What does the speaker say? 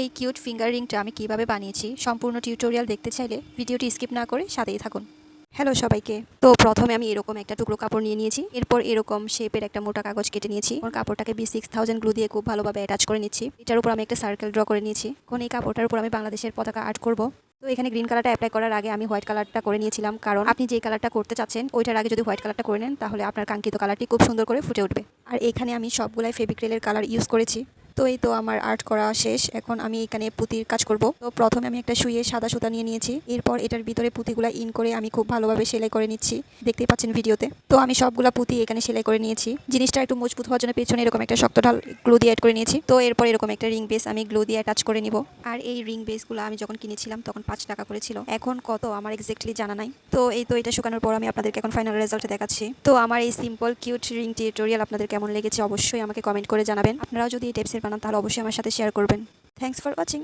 এই cute finger রিংটা আমি কীভাবে বানিয়েছি সম্পূর্ণ টিউটোরিয়াল দেখতে চাইলে ভিডিওটি স্কিপ না করে সাথেই থাকুন। হ্যালো সবাইকে। তো প্রথমে আমি এরকম একটা টুকরো কাপড় নিয়ে নিয়েছি। এরপর এরকম শেপের একটা মোটা কাগজ কেটে নিয়েছি। ওর কাপড়টাকে বি সিক্স থাউজেন্ড গ্লু দিয়ে খুব ভালোভাবে অ্যাটাচ করে নিচ্ছি। এটার উপর আমি একটা সার্কেল ড্র করে নিয়েছি। এখন এই কাপড়টার উপর আমি বাংলাদেশের পতাকা আর্ট করব। তো এখানে গ্রিন কালারটা অ্যাপ্লাই করার আগে আমি হোয়াইট কালারটা করে নিয়েছিলাম। কারণ আপনি যে কালারটা করতে চাচ্ছেন, ওইটার আগে যদি হোয়াইট কালারটা করে নেন, তাহলে আপনার কাঙ্ক্ষিত কালারটি খুব সুন্দর করে ফুটে উঠবে। আর এখানে আমি সবগুলাই ফেব্রিক্রেলের কালার ইউজ করেছি। তো এই তো আমার আর্ট করা শেষ, এখন আমি এখানে পুঁতির কাজ করব। তো প্রথমে আমি একটা শুয়ে সাদা সুতা নিয়ে নিয়েছি। এরপর এটার ভিতরে পুঁতিগুলা ইন করে আমি খুব ভালোভাবে সেলাই করে নিচ্ছি। দেখতেই পাচ্ছেন ভিডিওতে। তো আমি সবগুলা পুঁতি এখানে সেলাই করে নিয়েছি। জিনিসটা একটু মজবুত হওয়ার জন্য পেছনে এরকম একটা শক্ত ঢাল গ্লু দিয়ে অ্যাড করে নিয়েছি। তো এরপর এরকম একটা রিং বেস আমি গ্লু দিয়ে অ্যাটাচ করে নিব। আর এই রিং বেসগুলো আমি যখন কিনেছিলাম তখন পাঁচ টাকা করে ছিল। এখন কত আমার এক্স্যাক্টলি জানা নাই। তো এই তো এটা শুকানোর পর আমি আপনাদেরকে এখন ফাইনাল রেজাল্ট দেখাচ্ছি। তো আমার এই সিম্পল কিউট রিং টিউটোরিয়াল আপনাদের কেমন লেগেছে অবশ্যই আমাকে কমেন্ট করে জানাবেন। আপনারাও যদি এই টিপসের বানান তাহলে অবশ্যই আমার সাথে শেয়ার করবেন। Thanks for watching